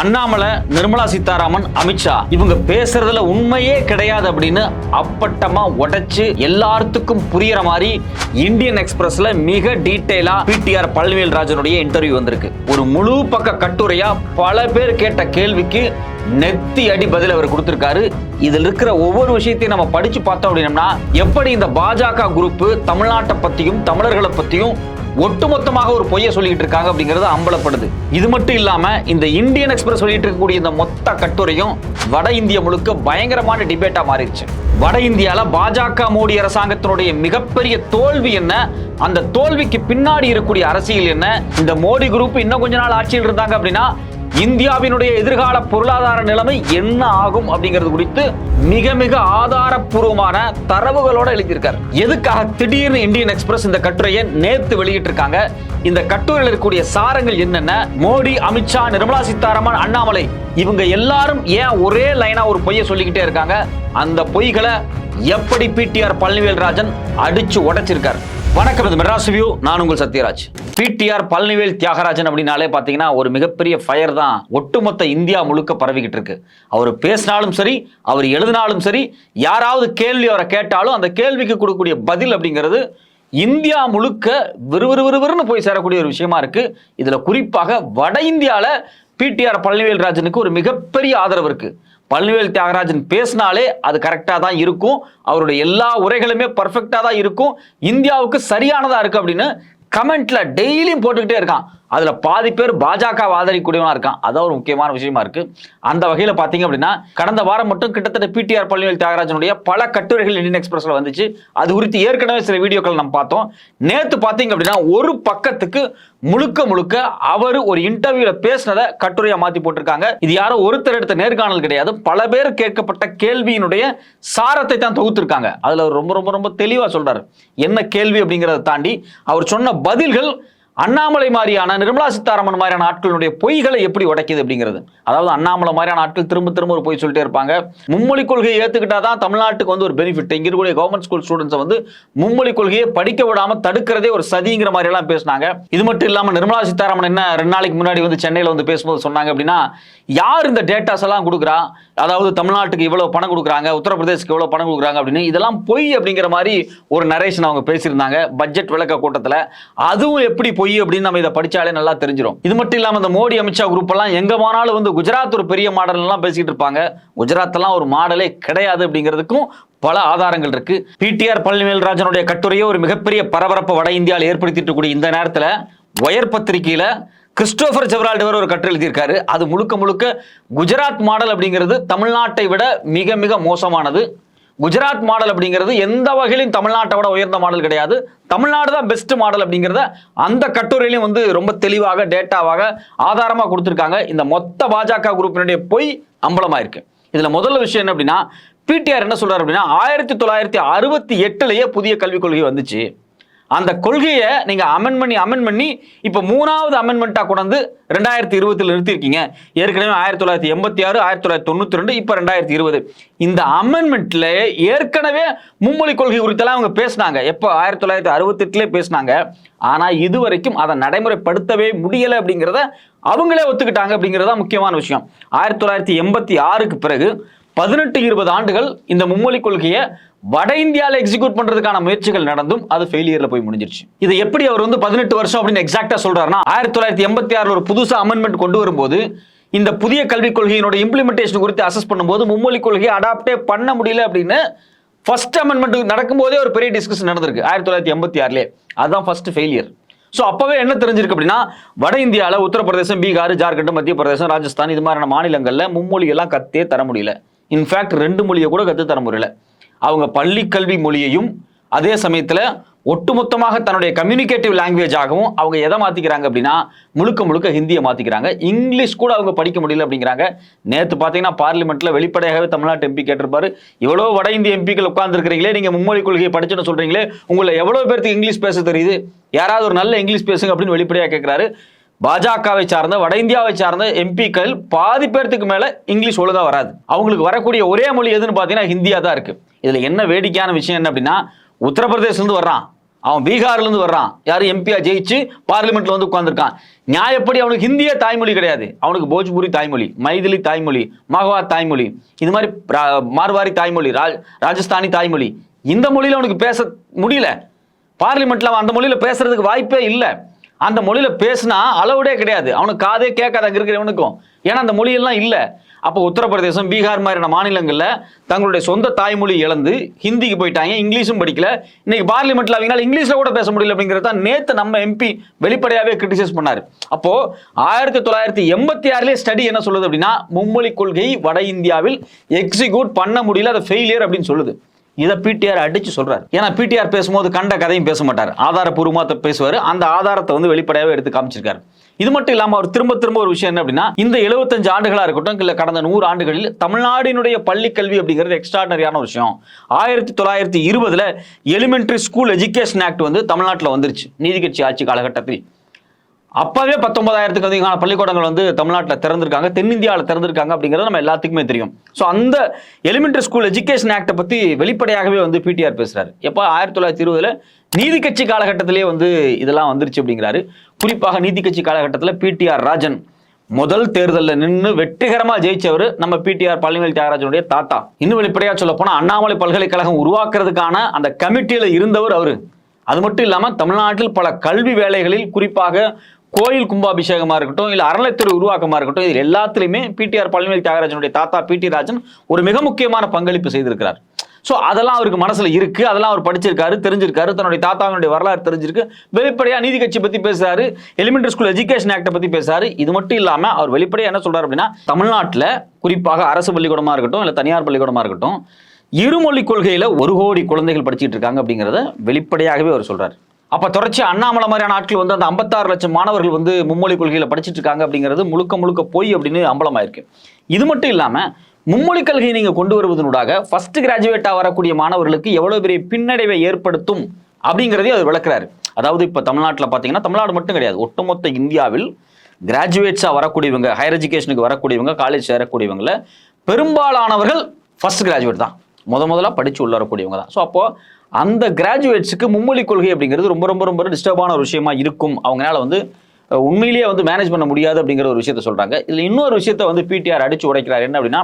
அண்ணாமலை நிர்மலா சீதாராமன் அமித்ஷா இவங்க பேசுறதுல உண்மையே கிடையாது அப்படின்னு அப்பட்டமா உடைச்சு எல்லாத்துக்கும் புரியற மாதிரி இந்தியன் எக்ஸ்பிரஸ்ல மிக டீட்டெயிலா பிடிஆர் பழனிவேல் ராஜனுடைய இன்டர்வியூ வந்திருக்கு. ஒரு முழு பக்க கட்டுரையா பல பேர் கேட்ட கேள்விக்கு நெத்தி அடி பதில் அவர் கொடுத்திருக்காரு. இதில் இருக்கிற ஒவ்வொரு விஷயத்தையும் நம்ம படிச்சு பார்த்தோம் அப்படின்னம்னா எப்படி இந்த பாஜக குரூப் தமிழ்நாட்டை பத்தியும் தமிழர்களை பத்தியும் ஒட்டுமொத்தமாக ஒரு பொய்யை சொல்லிட்டு இருக்காங்க அப்படிங்கிறது அம்பலப்படுது. இது மட்டும் இல்லாம இந்த இந்தியன் எக்ஸ்பிரஸ் சொல்லிட்டு இருக்கக்கூடிய இந்த மொத்த கட்டுரையும் வட இந்திய முழுக்க பயங்கரமான டிபேட்டா மாறிடுச்சு. வட இந்தியால பாஜக மோடி அரசாங்கத்தினுடைய மிகப்பெரிய தோல்வி என்ன? அந்த தோல்விக்கு பின்னாடி இருக்கக்கூடிய அரசியல் என்ன? இந்த மோடி குரூப் இன்னும் கொஞ்ச நாள் ஆட்சியில் இருந்தாங்க அப்படின்னா இந்தியாவினுடைய எதிர்கால பொருளாதார நிலைமை என்ன ஆகும் அப்படிங்கிறது குறித்து மிக மிக ஆதாரப்பூர்வமான தரவுகளோட எழுதியிருக்கார். எதுக்காக திடீர்னு இந்தியன் எக்ஸ்பிரஸ் இந்த கட்டுரையை நேத்து வெளியிட்டிருக்காங்க? இந்த கட்டுரையில் இருக்கக்கூடிய சாரங்கள் என்னென்ன? மோடி அமித்ஷா நிர்மலா சீதாராமன் அண்ணாமலை இவங்க எல்லாரும் ஏன் ஒரே லைனா ஒரு பொய்யை சொல்லிக்கிட்டே இருக்காங்க? அந்த பொய்களை எப்படி பிடிஆர் பழனிவேல் ராஜன் அடிச்சு உடைச்சிருக்காரு. வணக்கம் இது மெட்ராஸ் வியூ நான் உங்கள் சத்யராஜ். பிடிஆர் பழனிவேல் தியாகராஜன் அப்படின்னாலே பார்த்தீங்கன்னா ஒரு மிகப்பெரிய ஃபயர் தான் ஒட்டுமொத்த இந்தியா முழுக்க பரவிக்கிட்டு இருக்கு. அவர் பேசினாலும் சரி அவர் எழுதினாலும் சரி யாராவது கேள்வி அவரை கேட்டாலும் அந்த கேள்விக்கு கொடுக்கக்கூடிய பதில் அப்படிங்கிறது இந்தியா முழுக்க விறுவிறுவிறுவிறுன்னு போய் சேரக்கூடிய ஒரு விஷயமா இருக்கு. இதில் குறிப்பாக வட இந்தியாவில் பிடிஆர் பழனிவேல் ராஜனுக்கு ஒரு மிகப்பெரிய ஆதரவு இருக்குது பழனிவேல் தியாகராஜன் பேசினாலே அது கரெக்டாக தான் இருக்கும். அவருடைய எல்லா உரைகளுமே பர்ஃபெக்டாக தான் இருக்கும். இந்தியாவுக்கு சரியானதாக இருக்குது அப்படின்னு கமெண்ட்ல டெய்லியும் போட்டுக்கிட்டே இருக்கான். அதுல பாதி பேர் பாஜக ஆதரிக்கூடியவனா இருக்கான். அதான் ஒரு முக்கியமான விஷயமா இருக்கு. அந்த வகையில பாத்தீங்க அப்படின்னா கடந்த வாரம் மட்டும் கிட்டத்தட்ட பிடிஆர் பழனிவேல் தியாகராஜனுடைய பல கட்டுரைகள் இந்தியன் எக்ஸ்பிரஸ்ல வந்துச்சு. அது குறித்து ஏற்கனவே சில வீடியோக்கள் நம்ம பார்த்தோம். நேத்து பாத்தீங்க அப்படின்னா ஒரு பக்கத்துக்கு முழுக்க முழுக்க அவர் ஒரு இன்டர்வியூல பேசினதை கட்டுரையா மாத்தி போட்டிருக்காங்க. இது யாரோ ஒருத்தர் எடுத்த நேர்காணல் கிடையாது. பல பேர் கேட்கப்பட்ட கேள்வியினுடைய சாரத்தை தான் தொகுத்திருக்காங்க. அதுல அவர் ரொம்ப ரொம்ப ரொம்ப தெளிவா சொல்றாரு. என்ன கேள்வி அப்படிங்கறத தாண்டி அவர் சொன்ன பதில்கள் அண்ணாமலை மாதிரியான நிர்மலா சீதாராமன் மாதிரியான ஆட்களுடைய பொய்களை எப்படி உடைக்குது அப்படிங்கிறது. அதாவது அண்ணாமலை மாதிரியான ஆட்கள் திரும்ப திரும்ப ஒரு பொய் சொல்லிட்டே இருப்பாங்க. மும்மொழி கொள்கையை ஏற்றுக்கிட்டா தான் தமிழ்நாட்டுக்கு வந்து ஒரு பெனிஃபிட் இங்கே இருக்கக்கூடிய கவர்மெண்ட் ஸ்கூல் ஸ்டூடெண்ட்ஸை வந்து மும்மொழி கொள்கையை படிக்க விடாமல் தடுக்கிறதே ஒரு சதிங்கிற மாதிரியெல்லாம் பேசினாங்க. இது மட்டும் இல்லாமல் நிர்மலா சீதாராமன் என்ன ரெண்டு நாளைக்கு முன்னாடி வந்து சென்னையில் வந்து பேசும்போது சொன்னாங்க அப்படின்னா யார் இந்த டேட்டாஸ் எல்லாம் கொடுக்குறா? அதாவது தமிழ்நாட்டுக்கு இவ்வளோ பணம் கொடுக்குறாங்க உத்தரப்பிரதேசுக்கு இவ்வளோ பணம் கொடுக்குறாங்க அப்படின்னு. இதெல்லாம் பொய் அப்படிங்கிற மாதிரி ஒரு நரேஷன் அவங்க பேசியிருந்தாங்க பட்ஜெட் விளக்க கூட்டத்தில். அதுவும் எப்படி பொய் அப்படின்னு நம்ம இதை படிச்சாலே நல்லா தெரிஞ்சிடும் இது மட்டும் இல்லாமல் இந்த மோடி அமித்ஷா குரூப் எல்லாம் எங்க போனாலும் வந்து குஜராத் ஒரு பெரிய மாடல் எல்லாம் பேசிக்கிட்டு இருப்பாங்க. குஜராத் எல்லாம் ஒரு மாடலே கிடையாது அப்படிங்கிறதுக்கும் பல ஆதாரங்கள் இருக்கு. பிடிஆர் பழனிவேல்ராஜனுடைய கட்டுரையை ஒரு மிகப்பெரிய பரபரப்பை வட இந்தியாவில் ஏற்படுத்திட்டு இருக்கக்கூடிய இந்த நேரத்தில் ஒயர் பத்திரிகையில கிறிஸ்டோபர் ஜெவரால்டவர் ஒரு கட்டுரை எழுதியிருக்காரு. அது முழுக்க முழுக்க குஜராத் மாடல் அப்படிங்கிறது தமிழ்நாட்டை விட மிக மிக மோசமானது. குஜராத் மாடல் அப்படிங்கிறது எந்த வகையிலும் தமிழ்நாட்டை விட உயர்ந்த மாடல் கிடையாது. தமிழ்நாடு தான் பெஸ்ட் மாடல் அப்படிங்கிறத அந்த கட்டுரையிலையும் வந்து ரொம்ப தெளிவாக டேட்டாவாக ஆதாரமாக கொடுத்துருக்காங்க. இந்த மொத்த பாஜக குரூப்பினுடைய பொய் அம்பலமாயிருக்கு. இதில் முதல்ல விஷயம் என்ன அப்படின்னா பிடிஆர் என்ன சொல்கிறார் அப்படின்னா ஆயிரத்தி தொள்ளாயிரத்தி அறுபத்தி எட்டுலயே புதிய கல்விக் கொள்கை வந்துச்சு. அந்த கொள்கையை நீங்க அமெண்ட் பண்ணி அமெண்ட் பண்ணி இப்போ மூணாவது அமெண்ட்மெண்ட்டாக கொண்டு ரெண்டாயிரத்தி இருபத்தில் நிறுத்திருக்கீங்க. ஏற்கனவே ஆயிரத்தி தொள்ளாயிரத்தி எண்பத்தி ஆறு ஆயிரத்தி தொள்ளாயிரத்தி தொண்ணூத்தி ரெண்டு இப்போ ரெண்டாயிரத்தி இருபது. இந்த அமெண்ட்மெண்ட்ல ஏற்கனவே மும்மொழி கொள்கை குறித்தெல்லாம் அவங்க பேசினாங்க. எப்போ? ஆயிரத்தி தொள்ளாயிரத்தி அறுபத்தெட்டுல பேசினாங்க. ஆனா இதுவரைக்கும் அதை நடைமுறைப்படுத்தவே முடியலை அப்படிங்கிறத அவங்களே ஒத்துக்கிட்டாங்க அப்படிங்கிறதா முக்கியமான விஷயம். ஆயிரத்தி தொள்ளாயிரத்தி எண்பத்தி ஆறுக்கு பிறகு பதினெட்டு இருபது ஆண்டுகள் இந்த மும்மொழி கொள்கையை வட இந்தியாவில் எக்ஸிக்யூட் பண்றதுக்கான முயற்சிகள் நடந்தும் அது ஃபெயிலியர்ல போய் முடிஞ்சிருச்சு. இது எப்படி அவர் வந்து பதினெட்டு வருஷம் அப்படின்னு எக்ஸாக்டா சொல்றாருன்னா ஆயிரத்தி தொள்ளாயிரத்தி எண்பத்தி ஆறுல ஒரு புதுசா அமெண்ட்மெண்ட் கொண்டு வரும்போது இந்த புதிய கல்விக் கொள்கையினோட இம்ப்ளிமெண்டேஷன் குறித்து அசஸ் பண்ணும்போது மும்மொழி கொள்கையை அடாப்டே பண்ண முடியல அப்படின்னு ஃபர்ஸ்ட் அமெண்ட்மெண்ட் நடக்கும்போதே ஒரு பெரிய டிஸ்கஷன் நடந்திருக்கு ஆயிரத்தி தொள்ளாயிரத்தி எண்பத்தி ஆறுலேயே. அதுதான் ஃபர்ஸ்ட் ஃபெயிலியர் ஸோ அப்போவே என்ன தெரிஞ்சிருக்கு அப்படின்னா வட இந்தியாவில் உத்தரப்பிரதேசம் பீகார் ஜார்க்கண்ட் மத்திய பிரதேசம் ராஜஸ்தான் இது மாதிரியான மாநிலங்களில் மும்மொழியெல்லாம் கத்தே தர முடியல. இன்ஃபேக்ட் ரெண்டு மொழியை கூட கத்து தர முடியல. அவங்க பள்ளி கல்வி மொழியையும் அதே சமயத்தில் ஒட்டுமொத்தமாக தன்னுடைய கம்யூனிகேட்டிவ் லாங்குவேஜாகவும் அவங்க எதை மாற்றிக்கிறாங்க அப்படின்னா முழுக்க முழுக்க ஹிந்தியை மாற்றிக்கிறாங்க இங்கிலீஷ் கூட அவங்க படிக்க முடியல அப்படிங்கிறாங்க. நேற்று பார்த்தீங்கன்னா பார்லிமெண்ட்டில் வெளிப்படையாகவே தமிழ்நாட்டு எம்பி கேட்டிருப்பாரு. இவ்வளோ வட இந்திய எம்பிக்கள் உட்காந்துருக்கிறீங்களே நீங்கள் மும்மொழி கொள்கையை படிச்சுன்னு சொல்கிறீங்களே உங்களை எவ்வளோ பேருக்கு இங்கிலீஷ் பேச தெரியுது? யாராவது ஒரு நல்ல இங்கிலீஷ் பேசுங்க அப்படின்னு வெளிப்படையாக கேட்குறாரு பாஜகவை சார்ந்த வட இந்தியாவை சார்ந்த எம்பிக்கள் பாதி பேர்த்துக்கு மேல இங்கிலீஷ் ஒழுங்கா வராது. அவங்களுக்கு வரக்கூடிய ஒரே மொழி எதுன்னு பார்த்தீங்கன்னா ஹிந்தியா தான் இருக்கு. இதுல என்ன வேடிக்கையான விஷயம் என்ன அப்படின்னா உத்தரப்பிரதேசிலிருந்து வர்றான். அவன் பீகார்ல இருந்து வர்றான். யாரும் எம்பியா ஜெயிச்சு பார்லிமெண்ட்ல வந்து உட்காந்துருக்கான் நியாயப்படி அவனுக்கு ஹிந்தியே தாய்மொழி கிடையாது. அவனுக்கு போஜ்புரி தாய்மொழி மைதிலி தாய்மொழி மகவா தாய்மொழி இது மாதிரி மார்வாரி தாய்மொழி ரா- ராஜஸ்தானி தாய்மொழி. இந்த மொழியில அவனுக்கு பேச முடியல. பார்லிமெண்ட்ல அவன் அந்த மொழியில பேசுறதுக்கு வாய்ப்பே இல்லை. அந்த மொழியில பேசினா அளவுடே கிடையாது. அவனுக்கு காதே கேட்காத அங்க இருக்கிறவனுக்கும் ஏன்னா அந்த மொழியெல்லாம் இல்லை. அப்போ உத்தரப்பிரதேசம் பீகார் மாதிரியான மாநிலங்களில் தங்களுடைய சொந்த தாய்மொழி இழந்து ஹிந்திக்கு போயிட்டாங்க இங்கிலீஷும் படிக்கல. இன்னைக்கு பார்லிமெண்ட்ல அவங்களால இங்கிலீஷ்ல கூட பேச முடியல அப்படிங்கிறத நேற்று நம்ம எம்பி வெளிப்படையாகவே கிரிட்டிசைஸ் பண்ணார். அப்போ ஆயிரத்தி தொள்ளாயிரத்தி எண்பத்தி ஆறுலேயே ஸ்டடி என்ன சொல்லுது அப்படின்னா மும்மொழி கொள்கை வட இந்தியாவில் எக்ஸிக்யூட் பண்ண முடியல அது ஃபெயிலியர் அப்படின்னு சொல்லுது. இதை பிடிஆர் அடிச்சு சொல்றாரு. ஏன்னா பிடிஆர் பேசும்போது கண்ட கதையும் பேச மாட்டார். ஆதாரபூர்வமாக பேசுவார். அந்த ஆதாரத்தை வந்து வெளிப்படையாக எடுத்து காமிச்சிருக்காரு. இது மட்டும் இல்லாமல் அவர் திரும்ப திரும்ப ஒரு விஷயம் என்ன அப்படின்னா இந்த எழுபத்தஞ்சு ஆண்டுகளாக இருக்கட்டும் இல்லை கடந்த நூறு ஆண்டுகளில் தமிழ்நாடினுடைய பள்ளி கல்வி அப்படிங்கிறது எக்ஸ்ட்ராடனரியான விஷயம். ஆயிரத்தி தொள்ளாயிரத்தி இருபதுல எலிமெண்ட்ரி ஸ்கூல் எஜுகேஷன் ஆக்ட் வந்து தமிழ்நாட்டில் வந்துருச்சு. நீதிக்கட்சி ஆட்சி காலகட்டத்தில். அப்பவே பத்தொன்பதாயிரத்துக்கு அதிகமான பள்ளிக்கூடங்கள் வந்து தமிழ்நாட்டில் திறந்திருக்காங்க தென்னிந்தியாவில் திறந்திருக்காங்க அப்படிங்கிறது நம்ம எல்லாத்துக்குமே தெரியும். ஸோ அந்த எலிமெண்ட்ரி ஸ்கூல் எஜுகேஷன் ஆக்டை பற்றி வெளிப்படையாகவே வந்து பிடிஆர் பேசுறாரு. எப்போ ஆயிரத்தி தொள்ளாயிரத்தி இருபதுல நீதி கட்சி காலகட்டத்திலே வந்து இதெல்லாம் வந்துருச்சு அப்படிங்கிறாரு. குறிப்பாக நீதி கட்சி காலகட்டத்தில் பிடிஆர் ராஜன் முதல் தேர்தலில் நின்று வெற்றிகரமாக ஜெயிச்சவர் நம்ம பிடிஆர் பழனிவேல் தியாகராஜனுடைய தாத்தா. இன்னும் வெளிப்படையாக சொல்ல போனால் அண்ணாமலை பல்கலைக்கழகம் உருவாக்குறதுக்கான அந்த கமிட்டியில் இருந்தவர் அவர். அது மட்டும் இல்லாமல் தமிழ்நாட்டில் பல கல்வி வேலைகளில் குறிப்பாக கோயில் கும்பாபிஷேகமா இருக்கட்டும் இல்ல அறநிலைத்துறை உருவாக்கமா இருக்கட்டும் இது எல்லாத்துலயுமே பிடிஆர் பழனிவேல் தியாகராஜனுடைய தாத்தா பிடி ராஜன் ஒரு மிக முக்கியமான பங்களிப்பு செய்திருக்கிறார். ஸோ அதெல்லாம் அவருக்கு மனசுல இருக்கு அதெல்லாம் அவர் படிச்சிருக்காரு தெரிஞ்சிருக்காரு தன்னுடைய தாத்தாவினுடைய வரலாறு தெரிஞ்சிருக்கு. வெளிப்படையா நீதி கட்சி பத்தி பேசுறாரு எலிமெண்டரி ஸ்கூல் எஜுகேஷன் ஆக்டை பத்தி பேசுறாரு. இது மட்டும் இல்லாம அவர் வெளிப்படையா என்ன சொல்றாரு அப்படின்னா தமிழ்நாட்டில் குறிப்பாக அரசு பள்ளிக்கூடமா இருக்கட்டும் இல்ல தனியார் பள்ளிக்கூடமா இருக்கட்டும் இருமொழி கொள்கையில ஒரு கோடி குழந்தைகள் படிச்சுட்டு இருக்காங்க அப்படிங்கிறத வெளிப்படையாகவே அவர் சொல்றாரு. அப்போ தொடர்ச்சி அண்ணாமலை மாதிரியான ஆட்கள் வந்து அந்த 56 லட்சம் மாணவர்கள் வந்து மும்மொழி கொள்கையில் படிச்சிட்டு இருக்காங்க அப்படிங்கிறது முழுக்க முழுக்க போய் அப்படின்னு அம்பலமாயிருக்கு. இது மட்டும் இல்லாமல் மும்மொழி கொள்கையை நீங்கள் கொண்டு வருவதனூடாக ஃபர்ஸ்ட் கிராஜுவேட்டாக வரக்கூடிய மாணவர்களுக்கு எவ்வளோ பெரிய பின்னடைவை ஏற்படுத்தும் அப்படிங்கிறதையும் அவர் விளக்குறாரு. அதாவது இப்போ தமிழ்நாட்டில் பார்த்தீங்கன்னா தமிழ்நாடு மட்டும் கிடையாது. ஒட்டுமொத்த இந்தியாவில் கிராஜுவேட்ஸாக வரக்கூடியவங்க ஹையர் எஜுகேஷனுக்கு வரக்கூடியவங்க காலேஜ் சேரக்கூடியவங்கள பெரும்பாலானவர்கள் ஃபர்ஸ்ட் கிராஜுவேட் தான். முத முதலாக படித்து உள்ள வரக்கூடியவங்க தான். ஸோ அப்போது அந்த கிராஜுவேட்ஸுக்கு மும்மொழி கொள்கை அப்படிங்கிறது ரொம்ப ரொம்ப ரொம்ப டிஸ்டர்பான ஒரு விஷயமா இருக்கும். அவங்களால வந்து உண்மையிலேயே வந்து மேனேஜ் பண்ண முடியாது அப்படிங்கிற ஒரு விஷயத்த சொல்கிறாங்க இதில் இன்னொரு விஷயத்த வந்து பிடிஆர் அடித்து உடைக்கிறார். என்ன அப்படின்னா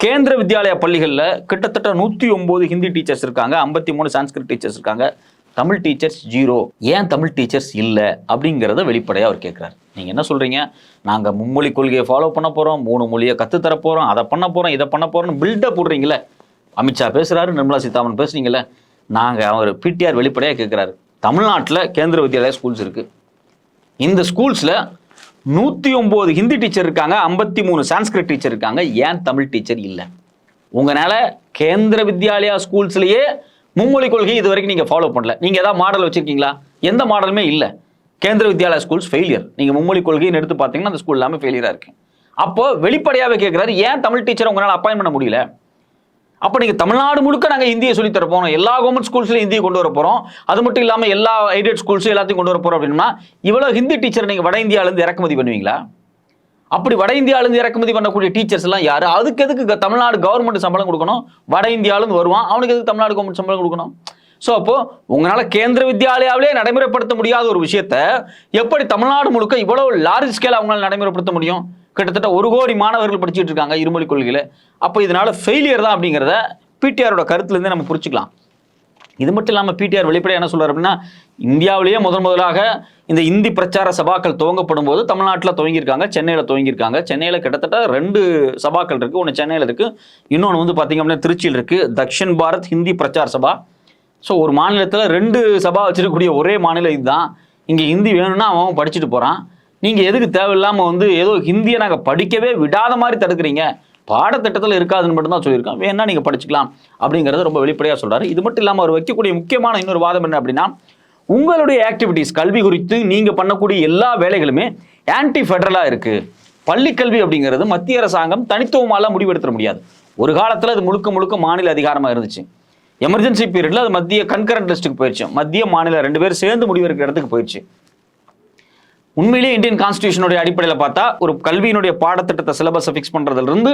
கேந்திர வித்யாலயா பள்ளிகளில் கிட்டத்தட்ட நூற்றி ஒம்பது ஹிந்தி டீச்சர்ஸ் இருக்காங்க. ஐம்பத்தி மூணு சான்ஸ்கிரிட் டீச்சர்ஸ் இருக்காங்க. தமிழ் டீச்சர்ஸ் ஜீரோ ஏன் தமிழ் டீச்சர்ஸ் இல்லை? அப்படிங்கிறத வெளிப்படையாக அவர் கேட்குறாரு நீங்கள் என்ன சொல்கிறீங்க நாங்கள் மும்மொழி கொள்கையை ஃபாலோ பண்ண போகிறோம் மூணு மொழியை கற்றுத்தர போகிறோம் அதை பண்ண போகிறோம் இதை பண்ண போகிறோம்னு பில்டப் போடுறீங்களே அமித்ஷா பேசுகிறாரு நிர்மலா சீதாராமன் பேசுறீங்களே நாங்கள் அவர் பிடிஆர் வெளிப்படையாக கேட்குறாரு தமிழ்நாட்டில் கேந்திர வித்யாலயா ஸ்கூல்ஸ் இருக்குது இந்த ஸ்கூல்ஸில் நூற்றி ஒம்பது ஹிந்தி டீச்சர் இருக்காங்க ஐம்பத்தி மூணு சான்ஸ்கிரிட் டீச்சர் இருக்காங்க. ஏன் தமிழ் டீச்சர் இல்லை? உங்களால் கேந்திர வித்யாலயா ஸ்கூல்ஸ்லேயே மும்மொழி கொள்கை இது வரைக்கும் நீங்கள் ஃபாலோ பண்ணல. நீங்கள் ஏதாவது மாடல் வச்சுருக்கீங்களா? எந்த மாடலுமே இல்லை. கேந்திர வித்யாலயா ஸ்கூல்ஸ் ஃபெயிலியர் நீங்கள் மும்மொழி கொள்கைன்னு எடுத்து பார்த்தீங்கன்னா அந்த ஸ்கூல் எல்லாமே ஃபெயிலியராக இருக்குது அப்போ வெளிப்படையாகவே கேட்குறாரு ஏன் தமிழ் டீச்சர் உங்களால் அப்பாயின் பண்ண முடியல? அப்போ நீங்கள் தமிழ்நாடு முழுக்க நாங்கள் இந்தியை சொல்லித்தரப்போம் எல்லா கவர்மெண்ட் ஸ்கூல்ஸ்லையும் ஹிந்தியை கொண்டு வர போகிறோம் அது மட்டும் இல்லாமல் எல்லா எய்டட் ஸ்கூல்ஸும் எல்லாத்தையும் கொண்டு வர போகிறோம் அப்படின்னா இவ்வளோ ஹிந்தி டீச்சர் நீங்கள் வட இந்தியாவிலேருந்து இறக்குமதி பண்ணுவீங்களா? அப்படி வட இந்தியாவிலேருந்து இறக்குமதி பண்ணக்கூடிய டீச்சர்ஸ் எல்லாம் யார்? அதுக்கு எதுக்கு தமிழ்நாடு கவர்மெண்ட் சம்பளம் கொடுக்கணும்? வட இந்தியாவிலேருந்து வருவான். அவனுக்கு எதுக்கு தமிழ்நாடு கவர்மெண்ட் சம்பளம் கொடுக்கணும்? ஸோ அப்போது உங்களால் கேந்திர வித்யாலயாவிலே நடைமுறைப்படுத்த முடியாத ஒரு விஷயத்த எப்படி தமிழ்நாடு முழுக்க இவ்வளோ லார்ஜ் ஸ்கேல் அவங்களால நடைமுறைப்படுத்த முடியும்? கிட்டத்தட்ட ஒரு கோடி மாணவர்கள் படிச்சுட்டு இருக்காங்க இருமொழி கொள்கையில். அப்போ இதனால ஃபெயிலியர் தான் அப்படிங்கிறத பிடிஆரோட கருத்துலேருந்தே நம்ம புரிச்சுக்கலாம் இது மட்டும் இல்லாமல் பிடிஆர் வெளிப்படையாக என்ன சொல்கிறார் அப்படின்னா இந்தியாவிலேயே முதன் முதலாக இந்த இந்தி பிரச்சார சபாக்கள் துவங்கப்படும் போது தமிழ்நாட்டில் துவங்கியிருக்காங்க சென்னையில் துவங்கியிருக்காங்க. சென்னையில் கிட்டத்தட்ட ரெண்டு சபாக்கள் இருக்குது ஒன்று சென்னையில் இருக்குது இன்னொன்று வந்து பார்த்திங்க அப்படின்னா திருச்சியில் இருக்குது தக்ஷின் பாரத் ஹிந்தி பிரச்சார சபா. ஸோ ஒரு மாநிலத்தில் ரெண்டு சபா வச்சிருக்கக்கூடிய ஒரே மாநிலம் இதுதான். இங்கே ஹிந்தி வேணும்னா அவன் படிச்சுட்டு போகிறான் நீங்கள் எதுக்கு தேவையில்லாமல் வந்து ஏதோ ஹிந்தியை நாங்கள் படிக்கவே விடாத மாதிரி தடுக்கிறீங்க? பாடத்திட்டத்தில் இருக்காதுன்னு மட்டும்தான் சொல்லியிருக்கான் வேணா நீங்கள் படிச்சுக்கலாம்? அப்படிங்கிறத ரொம்ப வெளிப்படையாக சொல்கிறார் இது மட்டும் இல்லாமல் அவர் வைக்கக்கூடிய முக்கியமான இன்னொரு வாதம் என்ன அப்படின்னா உங்களுடைய ஆக்டிவிட்டீஸ் கல்வி குறித்து நீங்கள் பண்ணக்கூடிய எல்லா வேலைகளுமே ஆன்டி ஃபெடரலாக இருக்குது பள்ளிக்கல்வி அப்படிங்கிறது மத்திய அரசாங்கம் தனித்துவமாலாம் முடிவெடுத்துட முடியாது. ஒரு காலத்தில் அது முழுக்க முழுக்க மாநில அதிகாரமாக இருந்துச்சு. எமர்ஜென்சி பீரியடில் அது மத்திய கன்கரண்ட் லிஸ்ட்டுக்கு போயிடுச்சு மத்திய மாநில ரெண்டு பேரும் சேர்ந்து முடிவெடுக்கிற இடத்துக்கு போயிடுச்சு உண்மையிலேயே இந்தியன் கான்ஸ்டியூஷனுடைய அடிப்படையில் பார்த்தா ஒரு கல்வியினுடைய பாடத்திட்டத்தை சிலபஸை ஃபிக்ஸ் பண்ணுறதுலேருந்து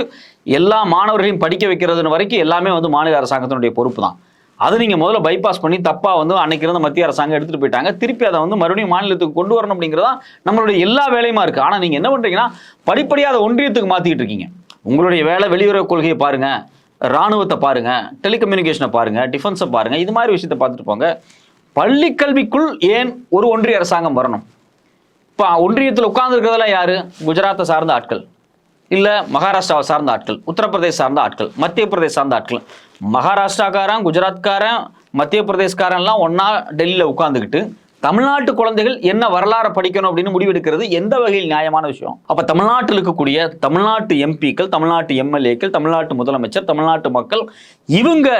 எல்லா மாணவர்களையும் படிக்க வைக்கிறதுன்னு வரைக்கும் எல்லாமே வந்து மாநில அரசாங்கத்தினுடைய பொறுப்பு தான் அதை நீங்கள் முதல்ல பைபாஸ் பண்ணி தப்பாக வந்து அன்னைக்கு இருந்த மத்திய அரசாங்கம் எடுத்துகிட்டு போயிட்டாங்க. திருப்பி அதை வந்து மறுபடியும் மாநிலத்துக்கு கொண்டு வரணும் அப்படிங்கிறதா நம்மளுடைய எல்லா வேலையுமா இருக்குது ஆனால் நீங்கள் என்ன பண்ணுறீங்கன்னா படிப்படியாக அதை ஒன்றியத்துக்கு மாற்றிக்கிட்டு இருக்கீங்க. உங்களுடைய வேலை வெளியுறவு கொள்கையை பாருங்கள் ராணுவத்தை பாருங்கள் டெலிகம்யூனிகேஷனை பாருங்கள் டிஃபென்ஸை பாருங்கள் இது மாதிரி விஷயத்தை பார்த்துட்டு போங்க. பள்ளிக்கல்விக்குள் ஏன் ஒரு ஒன்றிய அரசாங்கம் வரணும்? இப்போ ஒன்றியத்தில் உட்கார்ந்துருக்கிறதெல்லாம் யார்? குஜராத்தை சார்ந்த ஆட்கள். இல்லை மகாராஷ்டிராவை சார்ந்த ஆட்கள் உத்தரப்பிரதேச சார்ந்த ஆட்கள் மத்திய பிரதேஷ் சார்ந்த ஆட்கள். மகாராஷ்டிராக்காரன் குஜராத்காரன் மத்திய பிரதேஷ்காரன்லாம் ஒன்றா டெல்லியில் உட்காந்துக்கிட்டு தமிழ்நாட்டு குழந்தைகள் என்ன வரலாறு படிக்கணும் அப்படின்னு முடிவெடுக்கிறது எந்த வகையில் நியாயமான விஷயம்? அப்போ தமிழ்நாட்டில் இருக்கக்கூடிய தமிழ்நாட்டு எம்பிக்கள் தமிழ்நாட்டு எம்எல்ஏக்கள் தமிழ்நாட்டு முதலமைச்சர் தமிழ்நாட்டு மக்கள் இவங்க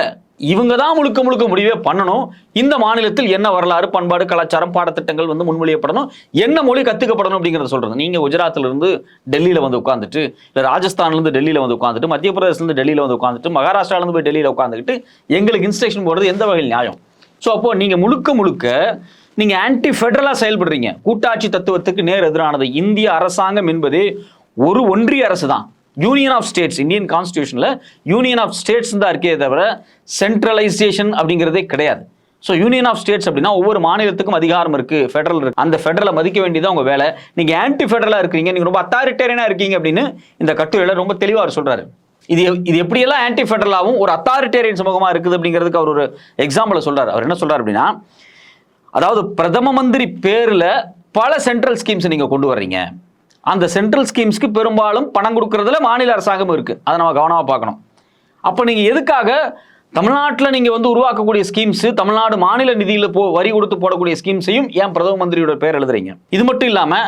இவங்க தான் முழுக்க முழுக்க முடிவே பண்ணணும். இந்த மாநிலத்தில் என்ன வரலாறு பண்பாடு கலாச்சாரம் பாடத்திட்டங்கள் வந்து முன்மொழியப்படணும் என்ன மொழி கற்றுக்கப்படணும் அப்படிங்கிறத சொல்கிறது நீங்கள் குஜராத்திலிருந்து இருந்து வந்து உட்காந்துட்டு இல்லை ராஜஸ்தான்லேருந்து டெல்லியில் வந்து உட்காந்துட்டு மத்திய பிரதேசிலேருந்து டெல்லியில் வந்து உட்காந்துட்டு மகாராஷ்டிராலேருந்து போய் டெல்லியில் உட்காந்துக்கிட்டு எங்களுக்கு இன்ஸ்ட்ரக்ஷன் போடுறது எந்த வகையில் நியாயம்? ஸோ அப்போது நீங்கள் முழுக்க முழுக்க நீங்கள் ஆன்டி ஃபெடரலா செயல்படுறீங்க. கூட்டாட்சி தத்துவத்துக்கு நேர் எதிரானது. இந்திய அரசாங்கம் என்பதே ஒரு ஒன்றிய அரசு தான் யூனியன் ஆஃப் ஸ்டேட்ஸ் இந்தியன் கான்ஸ்டியூஷனில் யூனியன் ஆஃப் ஸ்டேட்ஸ் தான் இருக்கே தவிர சென்ட்ரலைசேஷன் அப்படிங்கிறதே கிடையாது. ஸோ யூனியன் ஆஃப் ஸ்டேட்ஸ் அப்படின்னா ஒவ்வொரு மாநிலத்துக்கும் அதிகாரம் இருக்குது ஃபெடரல் இருக்குது அந்த ஃபெடரலை மதிக்க வேண்டியது உங்கள் வேலை. நீங்கள் ஆன்டி ஃபெடரலாக இருக்கீங்க நீங்கள் ரொம்ப அத்தாரிட்டேரியனாக இருக்கீங்க அப்படின்னு இந்த கட்டுரையில் ரொம்ப தெளிவாக அவர் இது இது எப்படியெல்லாம் ஆன்டி ஃபெடரலாகவும் ஒரு அத்தாரிட்டேரியன் சமூகமாக இருக்குது அப்படிங்கிறதுக்கு அவர் ஒரு எக்ஸாம்பிளை சொல்கிறார் அவர் என்ன சொல்கிறார் அப்படின்னா அதாவது பிரதம மந்திரி பேரில் பல சென்ட்ரல் ஸ்கீம்ஸை நீங்கள் கொண்டு வர்றீங்க. அந்த சென்ட்ரல் ஸ்கீம்ஸ்க்கு பெரும்பாலும் பணம் கொடுக்கறதுல மாநில அரசாங்கம் இருக்குது அதை நம்ம கவனமாக பார்க்கணும். அப்போ நீங்கள் எதுக்காக தமிழ்நாட்டில் நீங்கள் வந்து உருவாக்கக்கூடிய ஸ்கீம்ஸ் தமிழ்நாடு மாநில நிதியில் போ வரி கொடுத்து போடக்கூடிய ஸ்கீம்ஸையும் ஏன் பிரதம மந்திரியோட பேர் எழுதுறீங்க? இது மட்டும் இல்லாமல்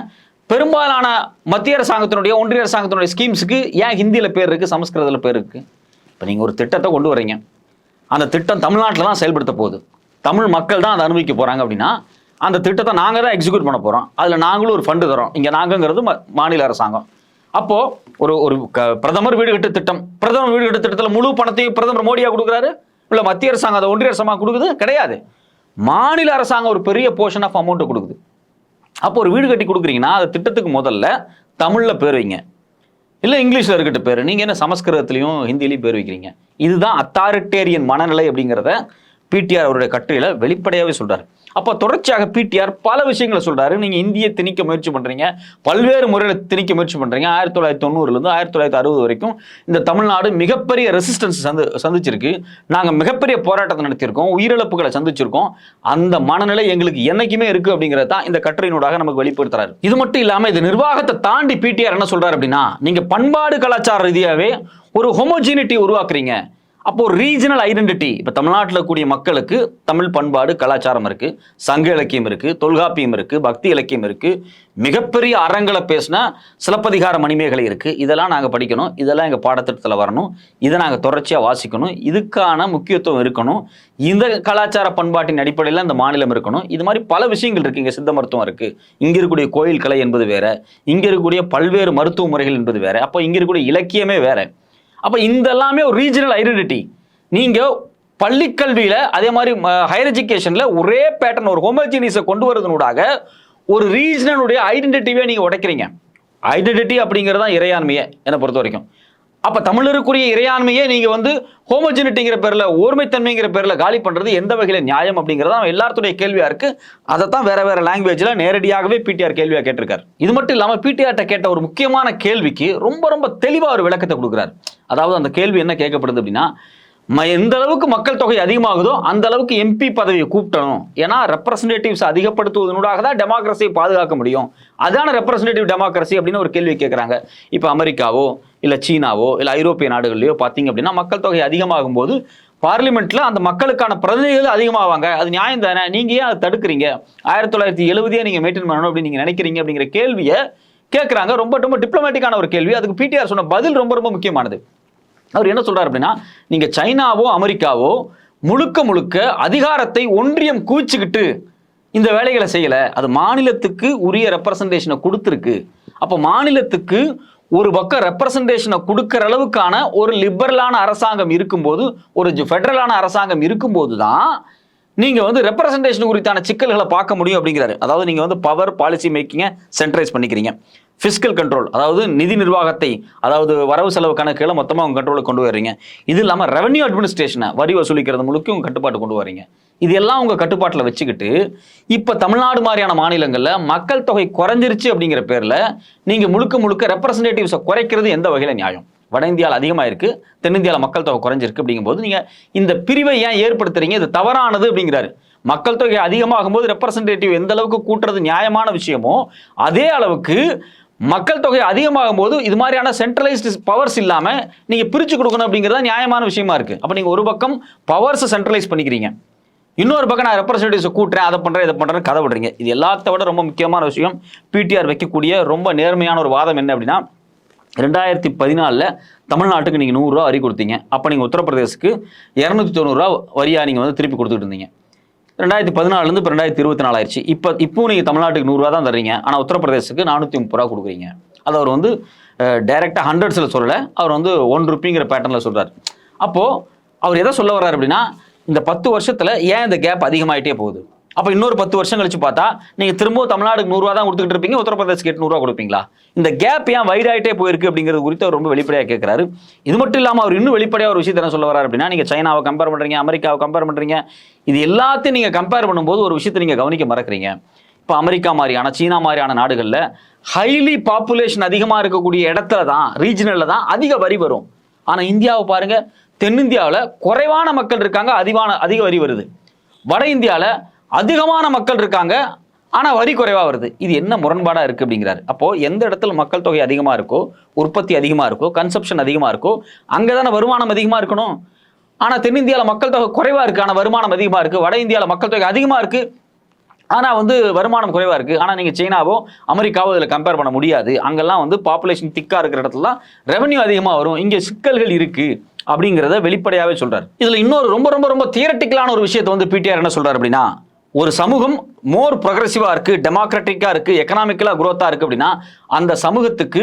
பெரும்பாலான மத்திய அரசாங்கத்தினுடைய ஒன்றிய அரசாங்கத்தினுடைய ஸ்கீம்ஸுக்கு ஏன் ஹிந்தியில் பேர் இருக்குது சமஸ்கிருதத்தில் பேர் இருக்குது இப்போ நீங்கள் ஒரு திட்டத்தை கொண்டு வரீங்க. அந்த திட்டம் தமிழ்நாட்டில் தான் செயல்படுத்த போகுது. தமிழ் மக்கள் தான் அதை அனுபவிக்க போகிறாங்க அப்படின்னா அந்த திட்டத்தை நாங்கள் தான் எக்ஸிக்யூட் பண்ண போகிறோம் அதில் நாங்களும் ஒரு ஃபண்டு தரோம் இங்கே நாங்கங்கிறது ம- மாநில அரசாங்கம். அப்போது ஒரு ஒரு க- பிரதமர் வீடு கட்டு திட்டம். பிரதமர் வீடு கட்டு திட்டத்தில் முழு பணத்தையும் பிரதமர் மோடியாக கொடுக்குறாரு? இல்லை மத்திய அரசாங்கம் அதை ஒன்றிய அரசாங்கம் கொடுக்குது? கிடையாது. மாநில அரசாங்கம் ஒரு பெரிய போர்ஷன் ஆஃப் அமௌண்ட்டை கொடுக்குது. அப்போ ஒரு வீடு கட்டி கொடுக்குறீங்கன்னா அந்த திட்டத்துக்கு முதல்ல தமிழில் பேர் வைங்க. இல்லை இங்கிலீஷில் இருக்கட்டும் பேர். நீங்கள் என்ன சமஸ்கிருதத்துலையும் ஹிந்திலையும் பேர் வைக்கிறீங்க? இதுதான் அத்தாரிட்டேரியன் மனநிலை அப்படிங்கிறத பிடிஆர் அவருடைய கட்டுரையில் வெளிப்படையாகவே சொல்கிறார் அப்போ தொடர்ச்சியாக பிடிஆர் பல விஷயங்களை சொல்கிறாரு நீங்கள் இந்தியை திணிக்க முயற்சி பண்ணுறீங்க பல்வேறு முறையில் திணிக்க முயற்சி பண்ணுறீங்க ஆயிரத்தி தொள்ளாயிரத்தி தொண்ணூறுலேருந்து ஆயிரத்தி தொள்ளாயிரத்தி அறுபது வரைக்கும் இந்த தமிழ்நாடு மிகப்பெரிய ரெசிஸ்டன்ஸ் சந்து சந்திச்சிருக்கு. நாங்கள் மிகப்பெரிய போராட்டத்தை நடத்தியிருக்கோம். உயிரிழப்புகளை சந்திச்சிருக்கோம். அந்த மனநிலை எங்களுக்கு என்னைக்குமே இருக்குது அப்படிங்கிறத தான் இந்த கட்டுரையினூடாக நமக்கு வெளிப்படுத்துறாரு. இது மட்டும் இல்லாமல் இது நிர்வாகத்தை தாண்டி பிடிஆர் என்ன சொல்கிறார் அப்படின்னா நீங்கள் பண்பாடு கலாச்சார ரீதியாகவே ஒரு ஹோமோஜினிட்டி உருவாக்குறீங்க. அப்போ ரீஜனல் ஐடென்டிட்டி இப்போ தமிழ்நாட்டில் கூடிய மக்களுக்கு தமிழ் பண்பாடு கலாச்சாரம் இருக்கு சங்க இலக்கியம் இருக்கு தொல்காப்பியம் இருக்கு பக்தி இலக்கியம் இருக்கு. மிகப்பெரிய அறங்களை பேசினா சிலப்பதிகார மணிமேகலை இருக்கு. இதெல்லாம் நாங்கள் படிக்கணும். இதெல்லாம் எங்கள் பாடத்திட்டத்தில் வரணும். இதை நாங்கள் தொடர்ச்சியாக வாசிக்கணும். இதுக்கான முக்கியத்துவம் இருக்கணும். இந்த கலாச்சார பண்பாட்டின் அடிப்படையில் இந்த மாநிலம் இருக்கணும். இது மாதிரி பல விஷயங்கள் இருக்கு. இங்கே சித்த மருத்துவம் இருக்கு. இங்கே இருக்கக்கூடிய கோயில் கலை என்பது வேற. இங்கே இருக்கக்கூடிய பல்வேறு மருத்துவ முறைகள் என்பது வேற. அப்போ இங்கே இருக்கக்கூடிய இலக்கியமே வேற. அப்போ இந்த எல்லாமே ஒரு ரீஜனல் ஐடென்டிட்டி நீங்கள் பள்ளிக்கல்வியில் அதே மாதிரி ஹையர் எஜுகேஷனில் ஒரே பேட்டர்ன் ஒரு ஹோமோஜினிஸை கொண்டு வரதுனூடாக ஒரு ரீஜனலுடைய ஐடென்டிட்டியே நீங்கள் உடைக்கிறீங்க. ஐடென்டிட்டி அப்படிங்கிறது தான் இறையாண்மையை என்னை பொறுத்த வரைக்கும் அப்ப தமிழருக்குரிய இறையாண்மையே நீங்க வந்து ஹோமோஜெனிட்டிங்கிற பேர்ல ஓர்மைத்தன்மைங்கிற பேர்ல காலி பண்றது எந்த வகையில நியாயம் அப்படிங்கிறது அவன் எல்லாத்துடைய கேள்வியா இருக்கு. அதை தான் வேற வேற லாங்குவேஜ்ல நேரடியாகவே பிடிஆர் கேள்வியா கேட்டிருக்காரு. இது மட்டும் இல்லாம பிடிஆர்ட்ட கேட்ட ஒரு முக்கியமான கேள்விக்கு ரொம்ப ரொம்ப தெளிவா ஒரு விளக்கத்தை கொடுக்குறாரு. அதாவது அந்த கேள்வி என்ன கேட்கப்படுது அப்படின்னா எந்த அளவுக்கு மக்கள் தொகை அதிகமாகுதோ அந்த அளவுக்கு எம்பி பதவியை கூப்பிட்டணும். ஏன்னா ரெப்ரசன்டேட்டிவ்ஸ் அதிகப்படுத்துவதனூடாக தான் டெமோக்ரஸியை பாதுகாக்க முடியும். அதான ரெப்ரசன்டேட்டிவ் டெமோக்ரஸி அப்படின்னு ஒரு கேள்வி கேட்குறாங்க இப்போ அமெரிக்காவோ இல்லை சீனாவோ இல்லை ஐரோப்பிய நாடுகள்லையோ பார்த்தீங்க அப்படின்னா மக்கள் தொகை அதிகமாகும் போது பார்லிமெண்ட்டில் அந்த மக்களுக்கான பிரதிநிதிகள் அதிகமாவாங்க. அது நியாயம் தானே? நீங்கள் ஏன் அதை தடுக்கிறீங்க? ஆயிரத்தி தொள்ளாயிரத்தி எழுபதே நீங்கள் மெயின்டைன் பண்ணணும் அப்படின்னு நீங்கள் நினைக்கிறீங்க அப்படிங்கிற கேள்வியை கேட்குறாங்க ரொம்ப ரொம்ப டிப்ளமேட்டிக்கான ஒரு கேள்வி. அதுக்கு பிடிஆர் சொன்ன பதில் ரொம்ப ரொம்ப முக்கியமானது. அவர் என்ன சொல்றாரு அப்படின்னா நீங்க சைனாவோ அமெரிக்காவோ முழுக்க முழுக்க அதிகாரத்தை ஒன்றியம் குவிச்சுக்கிட்டு இந்த வேலைகளை செய்யல. அது மாநிலத்துக்கு உரிய ரெப்ரசன்டேஷனை கொடுத்துருக்கு. அப்போ மாநிலத்துக்கு ஒரு பக்கம் ரெப்ரசன்டேஷனை கொடுக்குற அளவுக்கான ஒரு லிபரலான அரசாங்கம் இருக்கும்போது ஒரு ஃபெடரலான அரசாங்கம் இருக்கும்போது தான் நீங்கள் வந்து ரெப்ரசன்டேஷன் குறித்தான சிக்கல்களை பார்க்க முடியும் அப்படிங்கிறாரு. அதாவது நீங்கள் வந்து பவர் பாலிசி மேக்கிங்கை சென்ட்ரைஸ் பண்ணிக்கிறீங்க. ஃபிஸ்கல் கண்ட்ரோல் அதாவது நிதி நிர்வாகத்தை அதாவது வரவு செலவு கணக்குகளை மொத்தமாக உங்கள் கண்ட்ரோலுக்கு கொண்டு வரீங்க இது இல்லாமல் ரெவன்யூ அட்மினிஸ்ட்ரேஷனை வரி வசூலிக்கிறது முழுக்க உங்கள் கட்டுப்பாட்டு கொண்டு வர்றீங்க. இது எல்லாம் உங்க கட்டுப்பாட்டில் வச்சுக்கிட்டு இப்போ தமிழ்நாடு மாதிரியான மாநிலங்களில் மக்கள் தொகை குறைஞ்சிருச்சு அப்படிங்கிற பேரில் நீங்கள் முழுக்க முழுக்க ரெப்ரசன்டேட்டிவ்ஸை குறைக்கிறது எந்த வகையில் நியாயம்? வட இந்தியாவில் அதிகமாக இருக்குது தென்னிந்தியாவில் மக்கள் தொகை குறைஞ்சிருக்கு அப்படிங்கும்போது நீங்கள் இந்த பிரிவை ஏன் ஏற்படுத்துறீங்க? இது தவறானது அப்படிங்கிறாரு. மக்கள் தொகை அதிகமாகும் போது ரெப்ரசன்டேட்டிவ் எந்த அளவுக்கு கூட்டுறது நியாயமான விஷயமோ அதே அளவுக்கு மக்கள் தொகை அதிகமாகும் போது இது மாதிரியான சென்ட்ரலைஸ்டு பவர்ஸ் இல்லாமல் நீங்கள் பிரித்து கொடுக்கணும் அப்படிங்கிறது நியாயமான விஷயமா இருக்குது அப்போ நீங்கள் ஒரு பக்கம் பவர்ஸை சென்ட்ரலைஸ் பண்ணிக்கிறீங்க. இன்னொரு பக்கம் நான் ரெப்ரசன்டேட்டிவ்ஸ் கூட்டுறேன் அதை பண்ணுறேன் இதை பண்ணுறேன் கதை விடுறீங்க. இது எல்லாத்த விட ரொம்ப முக்கியமான விஷயம். பிடிஆர் வைக்கக்கூடிய ரொம்ப நேர்மையான ஒரு வாதம் என்ன அப்படின்னா ரெண்டாயிரத்தி பதினாலில் தமிழ்நாட்டுக்கு நீங்கள் நூறுரூவா வரி கொடுத்தீங்க. அப்போ நீங்கள் உத்தரப்பிரதேசுக்கு இரநூத்தி தொண்ணூறுரூவா வரியாக நீங்கள் வந்து திருப்பி கொடுத்துட்டு இருந்தீங்க. ரெண்டாயிரத்தி பதினாலுலேருந்து இப்போ ரெண்டாயிரத்தி இருபத்தி நாலு ஆயிடுச்சு இப்போ இப்போ நீங்கள் தமிழ்நாட்டுக்கு நூறுரூவா தான் தர்றீங்க. ஆனால் உத்தரப்பிரதேசத்துக்கு நானூற்றி முப்பது ரூபா கொடுக்குறீங்க. அது அவர் வந்து டைரெக்டாக ஹண்ட்ரட்ஸில் சொல்லலை. அவர் வந்து ஒன் ருப்பிங்கிற பேட்டர்னில் சொல்கிறார் அப்போது அவர் எதை சொல்ல வர்றார் அப்படின்னா இந்த பத்து வருஷத்தில் ஏன் இந்த கேப் அதிகமாகிட்டே போகுது? அப்போ இன்னொரு பத்து வருஷம் கழிச்சு பார்த்தா நீங்கள் திரும்பவும் தமிழ்நாடுக்கு நூறுரூவா தான் கொடுத்துட்டு இருப்பீங்க உத்தரப்பிரதேஷ்க்கு எட்நூறுவா கொடுப்பீங்களா? இந்த கேப் ஏன் வைடாயிட்டே போயிருக்கு அப்படிங்கிறது குறித்து அவர் ரொம்ப வெளிப்படையாக கேட்குறாரு இது மட்டும் இல்லாமல் அவர் இன்னும் வெளிப்படையாக ஒரு விஷயத்தை என்ன சொல்ல வர்றாரு அப்படின்னா நீங்கள் சைனாவை கம்பேர் பண்ணுறீங்க அமெரிக்காவை கம்பேர் பண்ணுறீங்க இது எல்லாத்தையும் நீங்கள் கம்பேர் பண்ணும்போது ஒரு விஷயத்தை நீங்கள் கவனிக்க மறக்கிறீங்க. இப்போ அமெரிக்கா மாதிரியான சீனா மாதிரியான நாடுகளில் ஹைலி பாப்புலேஷன் அதிகமாக இருக்கக்கூடிய இடத்துல தான் ரீஜனலில் தான் அதிக வரி வரும். ஆனால் இந்தியாவை பாருங்க தென்னிந்தியாவில் குறைவான மக்கள் இருக்காங்க அதிகமான அதிக வரி வருது. வட இந்தியாவில் அதிகமான மக்கள் இருக்காங்க. ஆனால் வரி குறைவாக வருது. இது என்ன முரண்பாடாக இருக்குது அப்படிங்கிறாரு. அப்போது எந்த இடத்துல மக்கள் தொகை அதிகமாக இருக்கோ உற்பத்தி அதிகமாக இருக்கோ கன்சப்ஷன் அதிகமாக இருக்கோ அங்கே தானே வருமானம் அதிகமாக இருக்கணும். ஆனால் தென்னிந்தியாவில் மக்கள் தொகை குறைவாக இருக்குது ஆனால் வருமானம் அதிகமாக இருக்குது வட இந்தியாவில் மக்கள் தொகை அதிகமாக இருக்குது ஆனால் வந்து வருமானம் குறைவாக இருக்குது ஆனால் நீங்கள் சைனாவோ அமெரிக்காவோ இதில் கம்பேர் பண்ண முடியாது. அங்கெல்லாம் வந்து பாப்புலேஷன் திக்காக இருக்கிற இடத்துல தான் ரெவன்யூ அதிகமாக வரும். இங்கே சிக்கல்கள் இருக்குது அப்படிங்கிறத வெளிப்படையாகவே சொல்கிறார் இதில் இன்னொரு ரொம்ப ரொம்ப ரொம்ப தியரட்டிக்கலான ஒரு விஷயத்தை வந்து பிடிஆர் என்ன சொல்கிறார் அப்படின்னா ஒரு சமூகம் மோர் ப்ரொக்ரெசிவாக இருக்குது டெமோக்ராட்டிக்காக இருக்குது எக்கனாமிக்கலாக குரோத்தாக இருக்குது அப்படின்னா அந்த சமூகத்துக்கு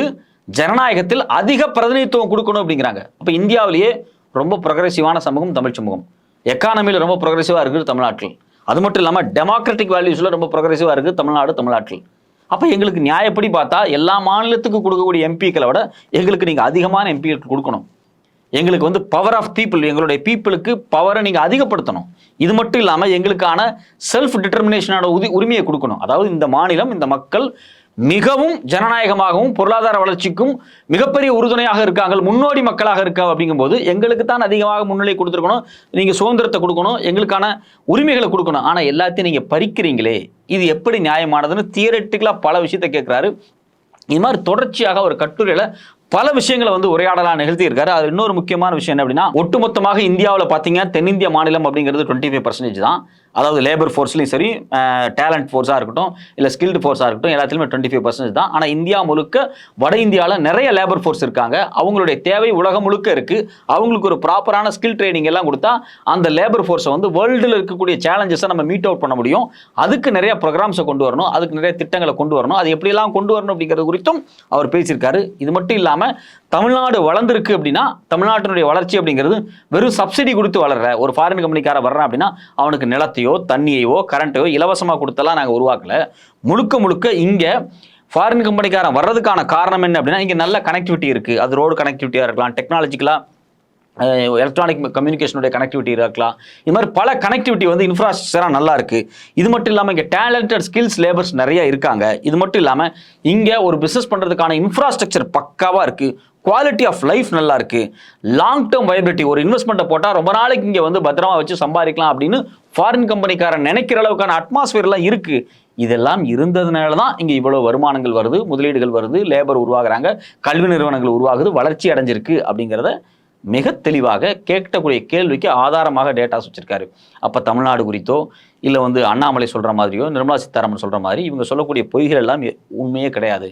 ஜனநாயகத்தில் அதிக பிரதிநிதித்துவம் கொடுக்கணும் அப்படிங்கிறாங்க. அப்போ இந்தியாவிலேயே ரொம்ப ப்ரொக்ரெசிவான சமூகம் தமிழ் சமூகம். எக்கானமியில் ரொம்ப ப்ரொக்ரெசிவாக இருக்குது தமிழ்நாட்டில். அது மட்டும் இல்லாமல் டெமோக்ராட்டிக் வேல்யூஸில் ரொம்ப ப்ரொக்ரெசிவாக இருக்குது தமிழ்நாடு தமிழ்நாட்டில். அப்போ எங்களுக்கு நியாயப்படி பார்த்தா எல்லா மாநிலத்துக்கும் கொடுக்கக்கூடிய எம்பிக்களை விட எங்களுக்கு நீங்கள் அதிகமான எம்பிக்கள் கொடுக்கணும். எங்களுக்கு வந்து பவர் ஆஃப் பீப்புள் எங்களுடைய பீப்புளுக்கு பவரை நீங்கள் அதிகப்படுத்தணும். இது மட்டும் இல்லாமல் எங்களுக்கான செல்ஃப் டிட்டர்மினேஷனோட உதி உரிமையை கொடுக்கணும். அதாவது இந்த மாநிலம் இந்த மக்கள் மிகவும் ஜனநாயகமாகவும் பொருளாதார வளர்ச்சிக்கும் மிகப்பெரிய உறுதுணையாக இருக்காங்க முன்னோடி மக்களாக இருக்கா அப்படிங்கும்போது எங்களுக்கு தான் அதிகமாக முன்னிலை கொடுத்துருக்கணும். நீங்கள் சுதந்திரத்தை கொடுக்கணும் எங்களுக்கான உரிமைகளை கொடுக்கணும். ஆனால் எல்லாத்தையும் நீங்கள் பறிக்கிறீங்களே இது எப்படி நியாயமானதுன்னு தியரட்டிக்கலாக பல விஷயத்தை கேட்குறாரு இது மாதிரி தொடர்ச்சியாக ஒரு கட்டுரையில் பல விஷயங்களை வந்து உரையாடலாம் நிகழ்த்தியிருக்காரு. அது இன்னொரு முக்கியமான விஷயம் என்ன அப்படின்னா ஒட்டுமொத்தமாக இந்தியாவில் பார்த்தீங்கன்னா தென்னிந்திய மாநிலம் அப்படிங்கிறது டுவெண்ட்டி ஃபைவ் பர்சன்டேஜ் தான். அதாவது லேபர் ஃபோர்ஸ்லையும் சரி டேலண்ட் ஃபோர்ஸாக இருக்கட்டும் இல்லை ஸ்கில்டு ஃபோர்ஸாக இருக்கட்டும் எல்லாத்துலேயுமே டுவெண்ட்டி ஃபைவ் பர்சன்டேஜ் தான். ஆனால் இந்தியா முழுக்க வட இந்தியாவில் நிறைய லேபர் ஃபோர்ஸ் இருக்காங்க. அவங்களுடைய தேவை உலகம் முழுக்க இருக்குது அவங்களுக்கு ஒரு ப்ராப்பரான ஸ்கில் ட்ரைனிங் எல்லாம் கொடுத்தா அந்த லேபர் ஃபோர்ஸை வந்து வேர்ல்டில் இருக்கக்கூடிய சேலஞ்சஸை நம்ம மீட் அவுட் பண்ண முடியும். அதுக்கு நிறைய ப்ரோக்ராம்ஸை கொண்டு வரணும். அதுக்கு நிறைய திட்டங்களை கொண்டு வரணும். அது எப்படியெல்லாம் கொண்டு வரணும் அப்படிங்கிறது குறித்தும் அவர் பேசியிருக்காரு. இது மட்டும் இல்லாமல் தமிழ்நாடு வளர்ந்துருக்கு அப்படின்னா தமிழ்நாட்டினுடைய வளர்ச்சி அப்படிங்கிறது வெறும் சப்சிடி கொடுத்து வளர்ற ஒரு ஃபாரின் கம்பெனிக்கார வர்றான் அப்படின்னா அவனுக்கு நிலத்தையும் நிலத்தையோ தண்ணியையோ கரண்ட்டையோ இலவசமாக கொடுத்தெல்லாம் நாங்கள் உருவாக்கல. முழுக்க முழுக்க இங்கே ஃபாரின் கம்பெனிக்காரன் வர்றதுக்கான காரணம் என்ன அப்படின்னா இங்கே நல்ல கனெக்டிவிட்டி இருக்குது அது ரோடு கனெக்டிவிட்டியாக இருக்கலாம் டெக்னாலஜிக்கலாக எலக்ட்ரானிக் கம்யூனிகேஷனுடைய கனெக்டிவிட்டி இருக்கலாம். இது மாதிரி பல கனெக்டிவிட்டி வந்து இன்ஃப்ராஸ்ட்ரக்சராக நல்லா இருக்குது இது மட்டும் இல்லாமல் இங்கே டேலண்டட் ஸ்கில்ஸ் லேபர்ஸ் நிறைய இருக்காங்க. இது மட்டும் இல்லாமல் இங்கே ஒரு பிஸ்னஸ் பண்ணுறதுக்கான இன்ஃப்ராஸ்ட்ரக்சர் பக்காவாக இருக்குது குவாலிட்டி ஆஃப் லைஃப் நல்லா இருக்குது லாங் டேர்ம் வைபிலிட்டி ஒரு இன்வெஸ்ட்மெண்ட்டை போட்டால் ரொம்ப நாளைக்கு இங்கே வந்து பத்திரமா வச்சு சம்பாதிக்கலாம் அப்படின்னு ஃபாரின் கம்பெனிக்காரன் நினைக்கிற அளவுக்கான அட்மாஸ்பியர்லாம் இருக்குது இதெல்லாம் இருந்ததுனால தான் இங்கே இவ்வளோ வருமானங்கள் வருது முதலீடுகள் வருது லேபர் உருவாகிறாங்க கல்வி நிறுவனங்கள் உருவாகுது வளர்ச்சி அடைஞ்சிருக்கு அப்படிங்கிறத மிக தெளிவாக கேட்கக்கூடிய கேள்விக்கு ஆதாரமாக டேட்டாஸ் வச்சுருக்காரு. அப்போ தமிழ்நாடு குறித்தோ இல்லை வந்து அண்ணாமலை சொல்கிற மாதிரியோ நிர்மலா சீதாராமன் சொல்கிற மாதிரி இவங்க சொல்லக்கூடிய பொய்கள் எல்லாம் உண்மையே கிடையாது.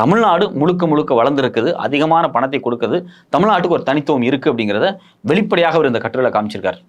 தமிழ்நாடு முழுக்க முழுக்க வளர்ந்துருக்குது அதிகமான பணத்தை கொடுக்குது தமிழ்நாட்டுக்கு ஒரு தனித்துவம் இருக்குது அப்படிங்கிறத வெளிப்படையாக அவர் இந்த கட்டுரையில் காமிச்சிருக்காரு.